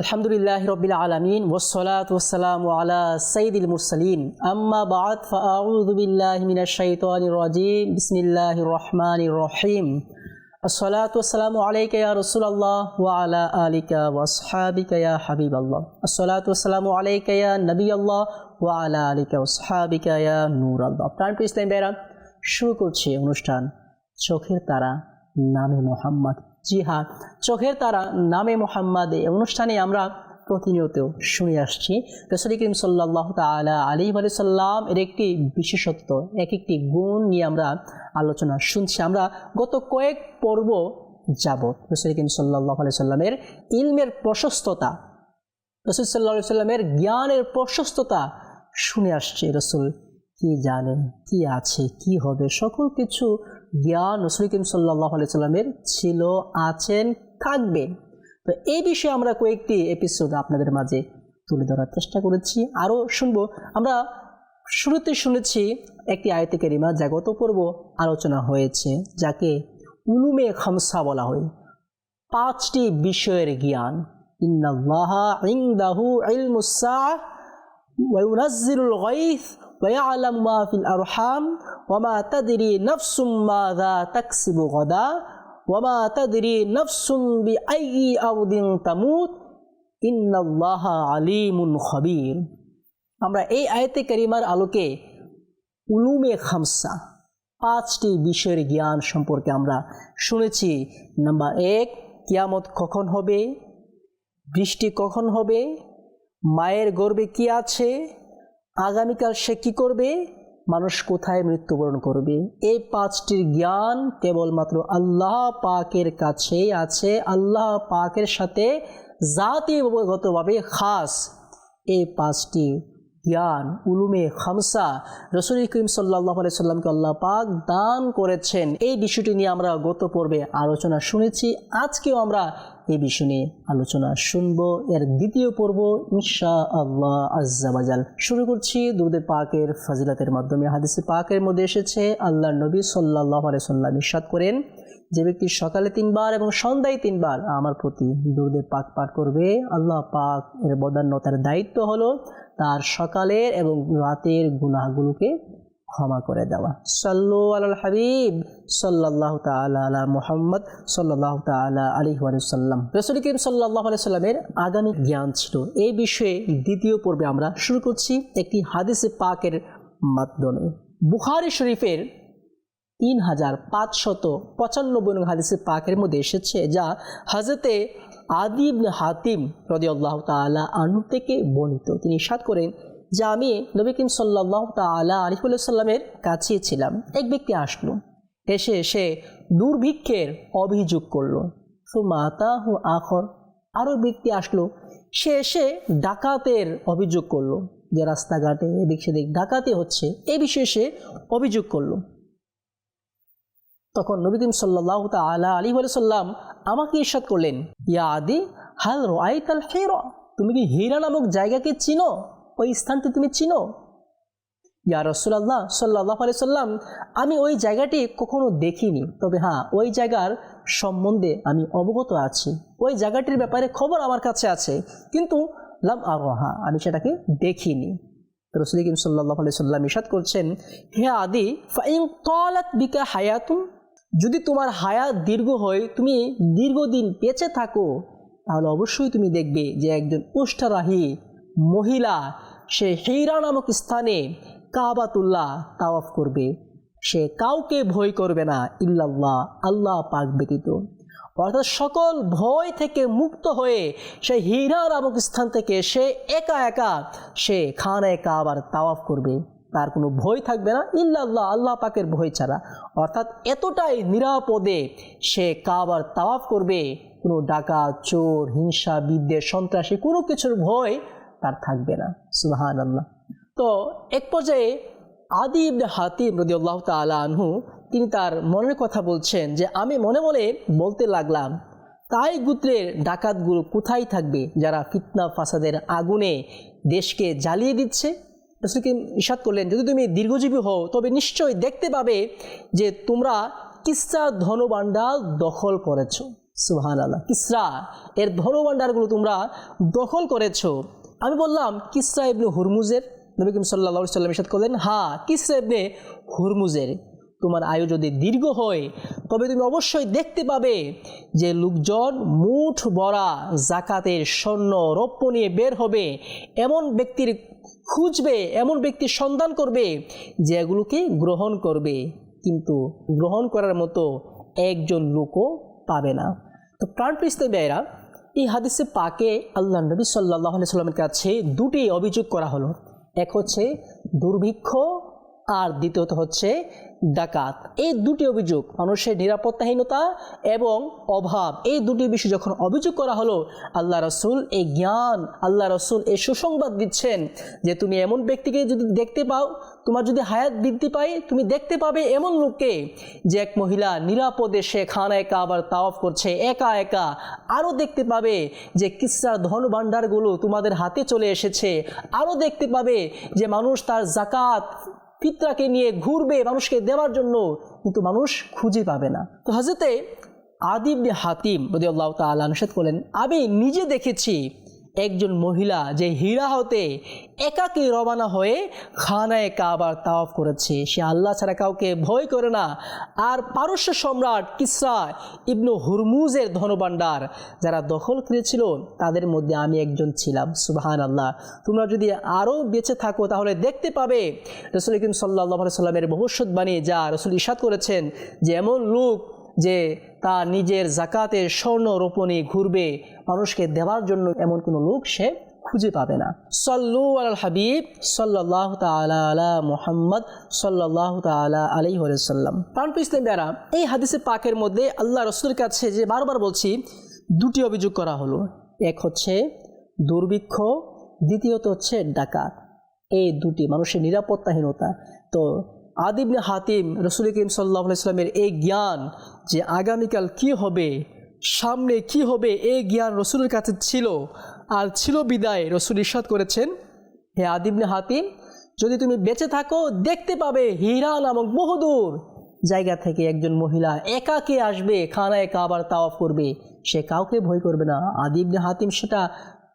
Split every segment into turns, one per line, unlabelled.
আলহামদুলিল্লাহ রবিল আলমিন ওসলাত ওসালাম আলা সঈদুল মুরসালিন। আম্মা বাদ ফাউদুবিল্লাহ মিনা শৈতান রাজিম। বিসমিল্লাহ রহমান রহিম। আসসালাত ওসালাম আলাইকা ইয়া রাসূলুল্লাহ ওয়া আলা আলিকা ওয়া আসহাবিকা ইয়া হাবিবাল্লাহ। আসসালাত ওসালাম আলাইকা ইয়া ওয়া আলা আলিকা ওয়া আসহাবিকা ইয়া নূরাল্লাহ। ইসলাম ভাইরা শুরু করছি অনুষ্ঠান চোখের তারা, নামে মোহাম্মদ। জি হ্যাঁ চোখের তারা নামে মোহাম্মদ। অনুষ্ঠানে আমরা প্রতিনিয়ত শুনে আসছি, রসুল করিম সাল্লাহ তালা আলী সাল্লাম এর একটি বিশেষত্ব, এক একটি গুণ নিয়ে আমরা আলোচনা শুনছি। আমরা গত কয়েক পর্ব যাবৎ রসুল করিম সাল্লাহ আলি সাল্লামের ইলমের প্রশস্ততা, রসুল সাল্লাহ সাল্লামের জ্ঞানের প্রশস্ততা শুনে আসছে। রসুল কি জানেন, কি আছে, কি হবে, সকল কিছু জ্ঞান রসুল করিম সাল্লাহ আলি সাল্লামের ছিল, আছেন, থাকবে। তো এই বিষয়ে আমরা কয়েকটি এপিসোড আপনাদের মাঝে তুলে ধরার চেষ্টা করেছি। আরও শুনব। আমরা শুরুতে শুনেছি একটি আয়তে কেরিমা, যা গত পর্ব আলোচনা হয়েছে, যাকে উলুমে খামসা বলা হয়। পাঁচটি বিষয়ের জ্ঞান। ইনদাহু ইলমুসা ويعلم ما في الأرحام وما تدري نفس ماذا تكسب غدا وما تدري نفس بأي أرض تموت إن الله عليم خبير আমরা এই আয়তে করিমার আলোকে উলুমে খামসা পাঁচটি বিষয়ের জ্ঞান সম্পর্কে আমরা শুনেছি নাম্বার এক কিয়ামত কখন হবে বৃষ্টি কখন হবে মায়ের গর্বে কি আছে আগামীকাল সে কি করবে? মানুষ কোথায় মৃত্যুবরণ করবে? এই পাঁচটির জ্ঞান কেবলমাত্র আল্লাহ পাকের কাছেই আছে। আল্লাহ পাকের সাথে জাতিগতভাবে খাস। এই পাঁচটি জ্ঞান উলুমে খামসা, রসুল করিম সাল্লাহ সাল্লামকে আল্লাহ পাক দান করেছেন। এই বিষয়টি নিয়ে আমরা গত পর্বে আলোচনা শুনেছি। আজকেও আমরা এই বিষয় নিয়ে আলোচনা শুনব। এর দ্বিতীয় পর্ব ইনশা আল্লাহ আজ্জাবাজাল শুরু করছি দুরুদে পাকের ফাজিলাতের মাধ্যমে। হাদিসে পাকের মধ্যে এসেছে আল্লাহ নবী সাল্লাহ সাল্লাম ইসাদ করেন যে ব্যক্তি সকালে তিনবার এবং সন্ধ্যায় তিনবার আমার প্রতি দুরুদে পাক পাঠ করবে, আল্লাহ পাক এর বদান্যতার দায়িত্ব হলো তার সকালের এবং রাতের গুনাহগুলোকে ক্ষমা করে দেওয়া। সাল্লু আল হাবিব সাল্লাহ তালা মোহাম্মদ সাল্লাহ তালা আলী সাল্লাম। রসুল করিম সাল্লাহ সাল্লামের আগামী জ্ঞান ছিল। এই বিষয়ে দ্বিতীয় পর্বে আমরা শুরু করছি একটি হাদিসে পাকের মাধ্যমে। বুখারি শরীফের তিন হাজার পাঁচশত পঁচানব্বই নং হাদিসে পাকের মধ্যে এসেছে, যা হাজরতে আদিব হাতিম রদি আল্লাহ তালা আনু থেকে বর্ণিত। তিনি সাত করেন, যে আমি নবী কিম সাল্লাহ তালা আলিফুল্লাহ কাছে ছিলাম। এক ব্যক্তি আসলো, এসে সে দুর্ভিক্ষের অভিযোগ করল। সো মাতা হু আখর। আরও ব্যক্তি আসলো, সে এসে ডাকাতের অভিযোগ করল, যে রাস্তাঘাটে এদিক সেদিক ডাকাতে হচ্ছে। এ বিষয়ে সে অভিযোগ করল। তখন নবীদিন সাল্লাহ তালা আলী সাল্লাম আমাকে ইরশাদ করলেন, ইয়া আদি, হাল রাইতাল হের তুমি কি হীরা নামক জায়গাকে চিনো? ওই স্থানটি তুমি চিনো? ইয়া রসুল্লাহ সাল্লাহ আলি সাল্লাম আমি ওই জায়গাটি কখনো দেখিনি। তবে হ্যাঁ ওই জায়গার সম্বন্ধে আমি অবগত আছি। ওই জায়গাটির ব্যাপারে খবর আমার কাছে আছে। কিন্তু লাম আরোহা আমি সেটাকে দেখিনি। রসুল সাল্লাহ আলি সাল্লাম ইসাদ করছেন, হে আদি, ফাইন তলাত বিকা হায়াতুম যদি তোমার হায়াত দীর্ঘ হয়, তুমি দীর্ঘদিন বেঁচে থাকো, তাহলে অবশ্যই তুমি দেখবে যে একজন উষ্ঠারাহী মহিলা, সে হেইরা নামক স্থানে কাবাতুল্লাহ তাওয়াফ করবে। সে কাউকে ভয় করবে না, ইল্লাল্লাহ, আল্লাহ পাক ব্যতীত। অর্থাৎ সকল ভয় থেকে মুক্ত হয়ে সে হীরা নামক স্থান থেকে সে একা একা সে খানায় কাবার তাওয়াফ করবে। তার কোনো ভয় থাকবে না। ইল্লাল্লাহ, আল্লাহ পাকের ভয় ছাড়া। অর্থাৎ এতটাই নিরাপদে সে কাবার তাওয়াফ করবে, কোনো ডাকা চোর, হিংসা, বিদ্বেষ, সন্ত্রাসী, কোনো কিছুর ভয় তার থাকবে না। সুবাহান আল্লাহ তো এক পর্যায়ে আদি ইবনে হাতিম রদি আল্লাহ তালা আনহু, তিনি তার মনের কথা বলছেন যে, আমি মনে মনে বলতে লাগলাম, তাই গুত্রের ডাকাতগুলো কোথায় থাকবে যারা ফিতনা, ফাসাদের আগুনে দেশকে জ্বালিয়ে দিচ্ছে? রসুলকে ইসাদ করলেন, যদি তুমি দীর্ঘজীবী হও, তবে নিশ্চয়ই দেখতে পাবে যে তোমরা কিসরা ধনবান্ডাল দখল করেছ। সুহান আল্লাহ কিসরা, এর ধনভাণ্ডারগুলো তোমরা দখল করেছ। আমি বললাম, কিসরা ইবনে হুরমুজের, নবী সাল্লা সাল্লাম ইসাদ করলেন হা কিসরা ইবনে হুরমুজের। তোমার আয়ু যদি দীর্ঘ হয়, তবে তুমি অবশ্যই দেখতে পাবে যে লোকজন মুঠ বড়া জাকাতের স্বর্ণ রৌপ্য নিয়ে বের হবে। এমন ব্যক্তির খুঁজবে, এমন ব্যক্তির সন্ধান করবে যে এগুলোকে গ্রহণ করবে। কিন্তু গ্রহণ করার মতো একজন লোকও পাবে না। তো প্রাণপ্রিস্ত ব্যয়রা এই হাদিসে পাকে আল্লাহ নবী সাল্লাহ সাল্লামের কাছে দুটি অভিযোগ করা হলো। এক হচ্ছে দুর্ভিক্ষ, আর দ্বিতীয়ত হচ্ছে ডাকাত। এই দুটি অভিযোগ, মানুষের নিরাপত্তাহীনতা এবং অভাব, এই দুটি বিষয় যখন অভিযোগ করা হলো, আল্লাহ রসুল এই জ্ঞান, আল্লাহ রসুল এই সুসংবাদ দিচ্ছেন যে তুমি এমন ব্যক্তিকে যদি দেখতে পাও, তোমার যদি হায়াত বৃদ্ধি পায়, তুমি দেখতে পাবে এমন লোককে যে এক মহিলা নিরাপদে সে একা আবার তাওয়াফ করছে, একা একা। আরও দেখতে পাবে যে কিসরার ধন ভাণ্ডারগুলো তোমাদের হাতে চলে এসেছে। আরও দেখতে পাবে যে মানুষ তার জাকাত পিত্রাকে নিয়ে ঘুরবে মানুষকে দেওয়ার জন্য, কিন্তু মানুষ খুঁজে পাবে না। তো হজরতে আদিব হাতিম রদি আল্লাহ তাল্লাহ নিষেধ করলেন, আমি নিজে দেখেছি একজন মহিলা যে হীরা হতে একাকী রবানা হয়ে খানায় কাবার তাওয়াফ করেছে। সে আল্লাহ ছাড়া কাউকে ভয় করে না। আর পারস্য সম্রাট কিসরা ইবনু হুরমুজের ধনভাণ্ডার যারা দখল করেছিল, তাদের মধ্যে আমি একজন ছিলাম। সুবাহান আল্লাহ তোমরা যদি আরও বেঁচে থাকো, তাহলে দেখতে পাবে রসুল ইকিম সাল্লাহ সাল্লামের ভবিষ্যৎবাণী যা রসুল ইসাদ করেছেন যে, এমন লোক যে তার নিজের জাকাতের স্বর্ণ রোপণে ঘুরবে, মানুষকে দেওয়ার জন্য এমন কোনো লোক সে খুঁজে পাবে না। সল্লু আল হাবিব সাল্লাহ তালা আলা মোহাম্মদ সাল্লাহ তালা আলি সাল্লাম প্রাণপ ইসলাম দ্বারা এই হাদিসে পাকের মধ্যে আল্লাহ রসুলের কাছে যে বারবার বলছি, দুটি অভিযোগ করা হলো। এক হচ্ছে দুর্ভিক্ষ, দ্বিতীয়ত হচ্ছে ডাকাত। এই দুটি মানুষের নিরাপত্তাহীনতা। তো আদিবনে হাতিম রসুল করিম সাল্লাহ ইসলামের এই জ্ঞান যে আগামীকাল কি হবে, সামনে কি হবে, এই জ্ঞান রসুলের কাছে ছিল আর ছিল বিদায় রসুল ইস্বাদ করেছেন। হে আদিবনে হাতিম, যদি তুমি বেঁচে থাকো, দেখতে পাবে হীরা নামক বহুদূর। জায়গা থেকে একজন মহিলা একাকে আসবে, খানায় কাবার তাওয়াফ করবে। সে কাউকে ভয় করবে না। আদিবনে হাতিম সেটা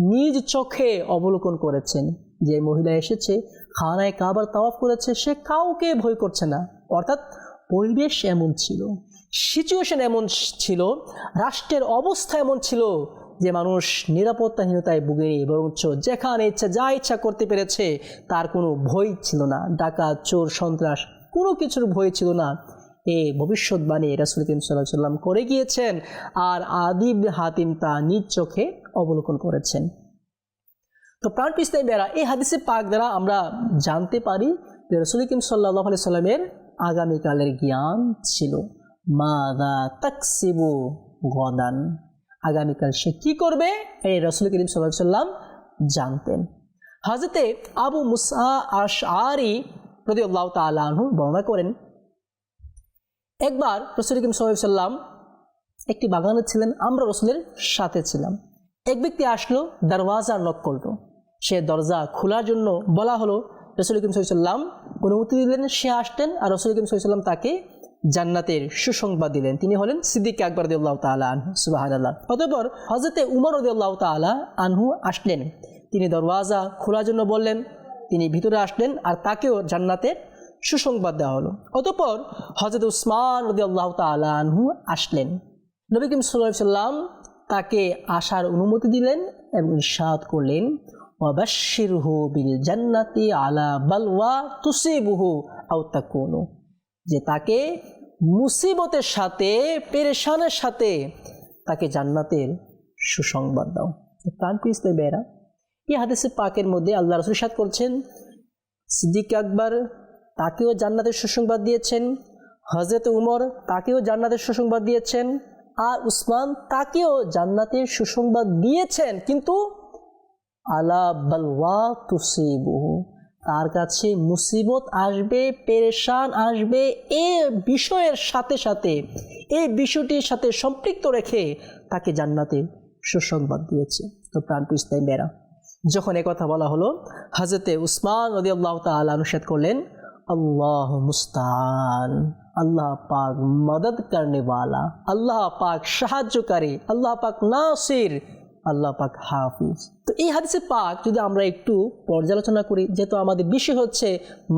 নিজ চোখে অবলোকন করেছেন। যে মহিলা এসেছে খানায় কাবার তাওয়াফ করেছে, সে কাউকে ভয় করছে না। অর্থাৎ পরিবেশ এমন ছিল সিচুয়েশন এমন ছিল, রাষ্ট্রের অবস্থা এমন ছিল যে মানুষ নিরাপত্তাহীনতায় ভুগে বরঞ্চ যেখানে ইচ্ছা, যা ইচ্ছা করতে পেরেছে, তার কোনো ভয় ছিল না। ডাকাত, চোর, সন্ত্রাস, কোনো কিছুর ভয় ছিল না। এ ভবিষ্যৎবাণী রাসুল করিম সাল্লাহ সাল্লাম করে গিয়েছেন আর আদিব হাতিম তা নিজ চোখে অবলোকন করেছেন। তো প্রাণ পিস্তাই বেড়া এই হাদিসে পাক দ্বারা আমরা জানতে পারি যে রসুল কিম সাল্লাহ আলি সাল্লামের আগামীকালের জ্ঞান ছিল। মাদা তাকসিবু গদান। আগামীকাল সে কি করবে? এই রসুল করিম সাল্লাহ সাল্লাম জানতেন। হাজরতে আবু মুসা আশ আরি প্রতি আল্লাহ বর্ণনা করেন, একবার রসুল করিম সাল্লাম একটি বাগানে ছিলেন, আমরা রসুলের সাথে ছিলাম। এক ব্যক্তি আসলো, দরওয়াজা নক করল। সে দরজা খোলার জন্য বলা হলো, রসুল কিম সাল্লাম অনুমতি দিলেন, সে আসতেন আর রসুল কিম সাল্লাম তাকে জান্নাতের সুসংবাদ দিলেন। তিনি হলেন সিদ্দিক আকবর দিল্লাহ তালা আনহু সুবাহ আল্লাহ অতঃপর হজরতে উমর উদ্লাহ তালা আনহু আসলেন। তিনি দরওয়াজা খোলার জন্য বললেন, তিনি ভিতরে আসলেন আর তাকেও জান্নাতের সুসংবাদ দেওয়া হলো। অতঃপর হজরত উসমান রদি আল্লাহ তালা আনহু আসলেন। নবী কিম সাল্লাহ সাল্লাম তাকে আসার অনুমতি দিলেন এবং ইরশাদ করলেন। আলা বালওয়া তুসিবুহু যে তাকে মুসিবতের সাথে, পেরেশানের সাথে তাকে জান্নাতের সুসংবাদ দাও। প্রাণ পিসতে বেরা এই হাদিসের পাকের মধ্যে আল্লাহ রসুল সাদ করছেন, সিদ্দিক আকবর তাকেও জান্নাতের সুসংবাদ দিয়েছেন হজরত উমর তাকেও জান্নাতের সুসংবাদ দিয়েছেন, আর উসমান তাকেও জান্নাতের সুসংবাদ দিয়েছেন, কিন্তু আলা বালওয়া তুসিবুহু। তার কাছে মুসিবত আসবে, পেরেশান আসবে, এ বিষয়ের সাথে সাথে এই বিষয়টির সাথে সম্পৃক্ত রেখে তাকে জান্নাতে সুসংবাদ দিয়েছে। তো প্রাণ পিস্তাই মেরা যখন কথা বলা হলো হাজরতে উসমান রদি আল্লাহ তাল অনুষেদ করলেন, আল্লাহ মুস্তান, আল্লাহ পাক মদদ করনে वाला আল্লাহ পাক সাহায্যকারী, আল্লাহ পাক নাসির আল্লাহ পাক হাফিজ। তো এই হাদিসে পাক যদি আমরা একটু পর্যালোচনা করি, যেহেতু আমাদের বিষয় হচ্ছে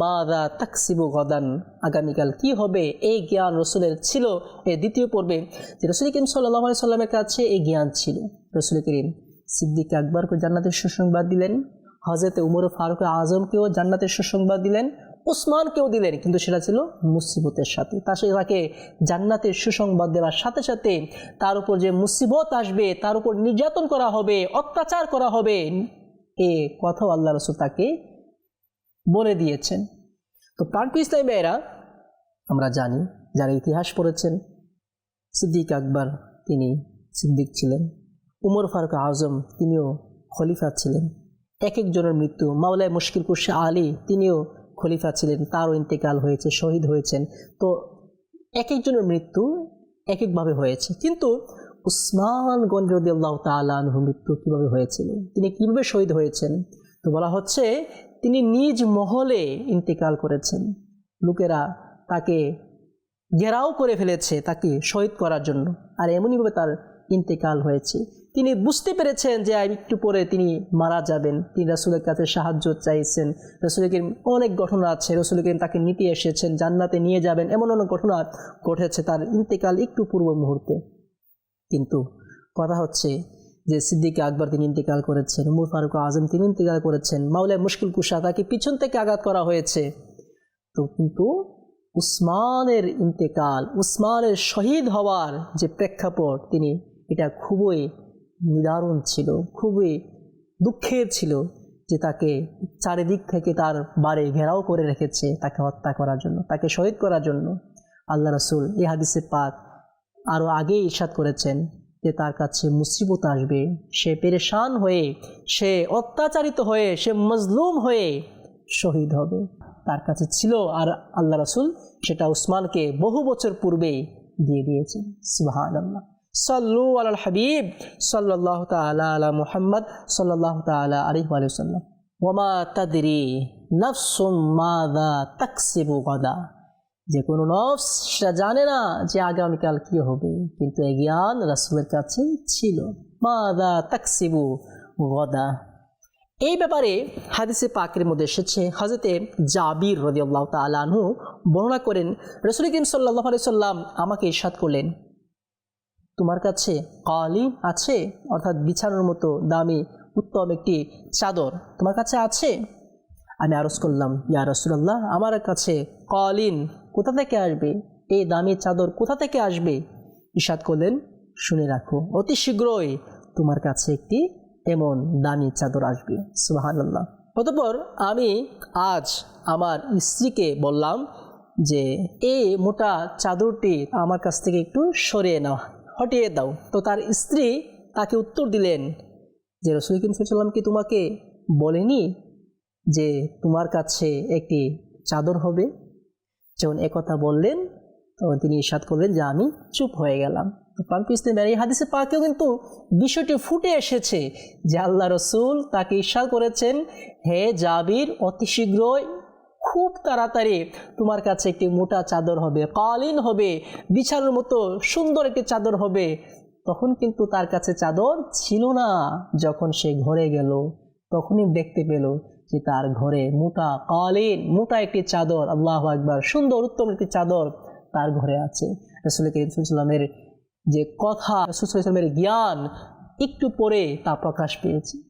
মাদা তাকসিবু গদান আগামীকাল কি হবে? এই জ্ঞান রসুলের ছিল। এই দ্বিতীয় পর্বে, যে রসুল করিম সাল্লাহ সাল্লামের কাছে এই জ্ঞান ছিল। রসুল করিম সিদ্দিক আকবরকে জান্নাতের সুসংবাদ দিলেন। হজরত উমর ফারুক আজমকেও জান্নাতের সুসংবাদ দিলেন। উসমানকেও দিলেন, কিন্তু সেটা ছিল মুসিবতের সাথে। তার সাথে তাকে জান্নাতের সুসংবাদ দেওয়ার সাথে সাথে তার উপর যে মুসিবত আসবে, তার উপর নির্যাতন করা হবে, অত্যাচার করা হবে, এ কথাও আল্লাহ রসুল তাকে বলে দিয়েছেন। তো প্রাণপু ইসলাম এরা আমরা জানি যারা ইতিহাস পড়েছেন, সিদ্দিক আকবর তিনি সিদ্দিক ছিলেন, উমর ফারুক আজম তিনিও খলিফা ছিলেন এক একজনের মৃত্যু, মাওলায় মুশকিল কুশা আলী তিনিও খলিফা ছিলেন, তারও ইন্তেকাল হয়েছে, শহীদ হয়েছেন। তো এক একজনের মৃত্যু এক একভাবে হয়েছে। কিন্তু উসমান গঞ্জরদি আল্লাহ তালু মৃত্যু কীভাবে হয়েছিল? তিনি কীভাবে শহীদ হয়েছেন? তো বলা হচ্ছে, তিনি নিজ মহলে ইন্তেকাল করেছেন। লোকেরা তাকে ঘেরাও করে ফেলেছে তাকে শহীদ করার জন্য। আর এমনইভাবে তার ইন্তেকাল হয়েছে। তিনি বুঝতে পেরেছেন যে একটু পরে তিনি মারা যাবেন। তিনি রাসুলের কাছে সাহায্য চাইছেন। রসুল করিম অনেক ঘটনা আছে। রসুল করিম তাকে নিতে এসেছেন, জান্নাতে নিয়ে যাবেন। এমন অনেক ঘটনা ঘটেছে তার ইন্তেকাল একটু পূর্ব মুহূর্তে। কিন্তু কথা হচ্ছে যে সিদ্দিক আকবর তিনি ইন্তেকাল করেছেন, উমর ফারুক আজম তিনি ইন্তেকাল করেছেন মাওলায় মুশকিল কুশা তাকে পিছন থেকে আঘাত করা হয়েছে। তো কিন্তু উসমানের ইন্তেকাল, উসমানের শহীদ হওয়ার যে প্রেক্ষাপট তিনি এটা খুবই নিদারুণ ছিল, খুবই দুঃখের ছিল যে তাকে চারিদিক থেকে তার বাড়ি ঘেরাও করে রেখেছে তাকে হত্যা করার জন্য, তাকে শহীদ করার জন্য। আল্লাহ রসুল এই হাদিসে পাক আরও আগেই ইরশাদ করেছেন যে তার কাছে মুসিবত আসবে, সে পেরেশান হয়ে, সে অত্যাচারিত হয়ে, সে মজলুম হয়ে শহীদ হবে। তার কাছে ছিল আর আল্লাহ রসুল সেটা উসমানকে বহু বছর পূর্বেই দিয়ে দিয়েছেন। সুবাহান আল্লাহ সাল্লু আল হাবিব সাল্লাহ তালা আলা মুহাম্মদ সাল্লাহ তালা আলি আলিয়াল্লাম ওমা তাদরি নফসুম গদা। যে কোনো নফস সেটা জানে না যে আগামীকাল কি হবে, কিন্তু এই জ্ঞান রাসুলের কাছে ছিল। মাদা তাকসিবু গদা। এই ব্যাপারে হাদিসে পাকের মধ্যে এসেছে হজরতে জাবির রদিয়াল্লাহ তালাহু বর্ণনা করেন, রসুল করিম সাল্লাহ আলি সাল্লাম আমাকে ইরশাদ করলেন তোমার কাছে কালিন আছে? অর্থাৎ বিছানোর মতো দামি, উত্তম একটি চাদর তোমার কাছে আছে? আমি আরজ করলাম, ইয়া রসুল্লাহ আমার কাছে কলিন কোথা থেকে আসবে? এই দামি চাদর কোথা থেকে আসবে? ইশাদ করলেন, শুনে রাখো, অতি শীঘ্রই তোমার কাছে একটি এমন দামি চাদর আসবে। সুবাহান্লাহ অতপর আমি আজ আমার স্ত্রীকে বললাম যে, এই মোটা চাদরটি আমার কাছ থেকে একটু সরিয়ে নাও। হটিয়ে দাও। তো তার স্ত্রী তাকে উত্তর দিলেন যে, রসুল সাল্লাম কি তোমাকে বলেনি যে তোমার কাছে একটি চাদর হবে? যখন একথা বললেন, তখন তিনি ইসাদ করলেন যে, আমি চুপ হয়ে গেলাম। পাম্পি ইসলামের এই হাদিসে পাকেও কিন্তু বিষয়টি ফুটে এসেছে যে, আল্লাহ রসুল তাকে ইশাদ করেছেন, হে জাবির, অতি শীঘ্রই খুব তাড়াতাড়ি তোমার কাছে একটি মোটা চাদর হবে, কালীন হবে, বিছানোর মতো সুন্দর একটি চাদর হবে। তখন কিন্তু তার কাছে চাদর ছিল না। যখন সে ঘরে গেল, তখনই দেখতে পেল যে তার ঘরে মোটা, কালীন, মোটা একটি চাদর, আল্লাহ একবার সুন্দর, উত্তম একটি চাদর তার ঘরে আছে। রসুল করিমসাল্লামের যে কথা রসুলের জ্ঞান একটু পরে তা প্রকাশ পেয়েছে।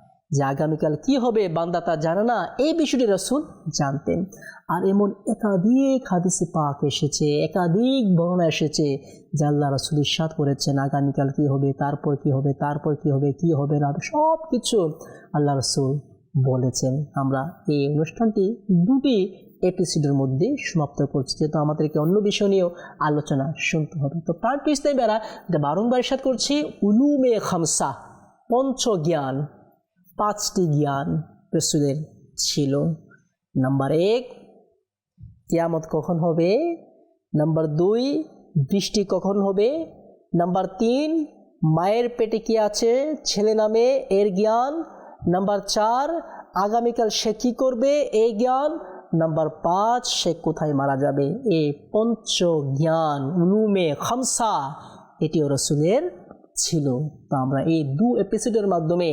যে আগামীকাল কি হবে বান্দা তা জানে না। এই বিষয়টি রসুল জানতেন। আর এমন একাধিক হাদিসে পাক এসেছে, একাধিক বর্ণনা এসেছে যে আল্লাহ রসুল ইস্বাদ করেছেন, আগামীকাল কি হবে, তারপর কি হবে, তারপর কি হবে কি হবে না সব কিছু আল্লাহ রসুল বলেছেন। আমরা এই অনুষ্ঠানটি দুটি এপিসোডের মধ্যে সমাপ্ত করছি, যেহেতু আমাদেরকে অন্য বিষয় নিয়েও আলোচনা শুনতে হবে। তো প্রাণ পিস্তাই বেড়া যেটা বারংবার ইস্বাদ করছি, উলুমে খামসা পঞ্চ জ্ঞান পাঁচটি জ্ঞান রসুলের ছিল। নাম্বার এক, কিয়ামত কখন হবে? নাম্বার দুই, বৃষ্টি কখন হবে? নাম্বার তিন, মায়ের পেটে কি আছে? ছেলে নামে এর জ্ঞান। নাম্বার চার, আগামীকাল সে কী করবে এই জ্ঞান? নাম্বার পাঁচ, সে কোথায় মারা যাবে? এ পঞ্চ জ্ঞান উলুমে খামসা, এটিও রসুলের ছিল। তো আমরা এই দু এপিসোডের মাধ্যমে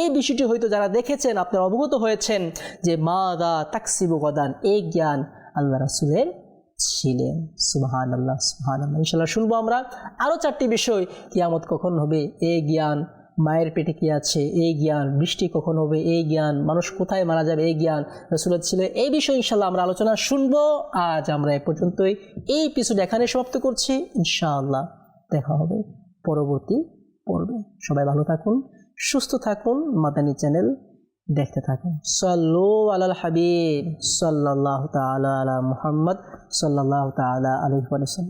এই বিষয়টি হয়তো যারা দেখেছেন, আপনারা অবগত হয়েছেন যে মা দা তাকসিবু গদান এই জ্ঞান আল্লাহ রাসুলের ছিলেন। সুবাহান আল্লাহ সুবাহান আল্লাহ ইনশাল্লাহ শুনব আমরা আরও চারটি বিষয়। কিয়ামত কখন হবে? এই জ্ঞান, মায়ের পেটে কি আছে? এই জ্ঞান, বৃষ্টি কখন হবে? এই জ্ঞান, মানুষ কোথায় মারা যাবে? এই জ্ঞান রসুলের ছিল এই বিষয়ে ইনশাল্লাহ আমরা আলোচনা শুনব। আজ আমরা এ পর্যন্তই এই এপিসোড এখানে সমাপ্ত করছি। ইনশাআল্লাহ দেখা হবে। পরবর্তী পর্বে। সবাই ভালো থাকুন, সুস্থ থাকুন, মাদানী চ্যানেল দেখতে থাকুন। সাল্লু আলাল হাবিব সাল্লাহ তাল আলা মুহাম্মদ সাল্লাহ ওয়া সাল্লাম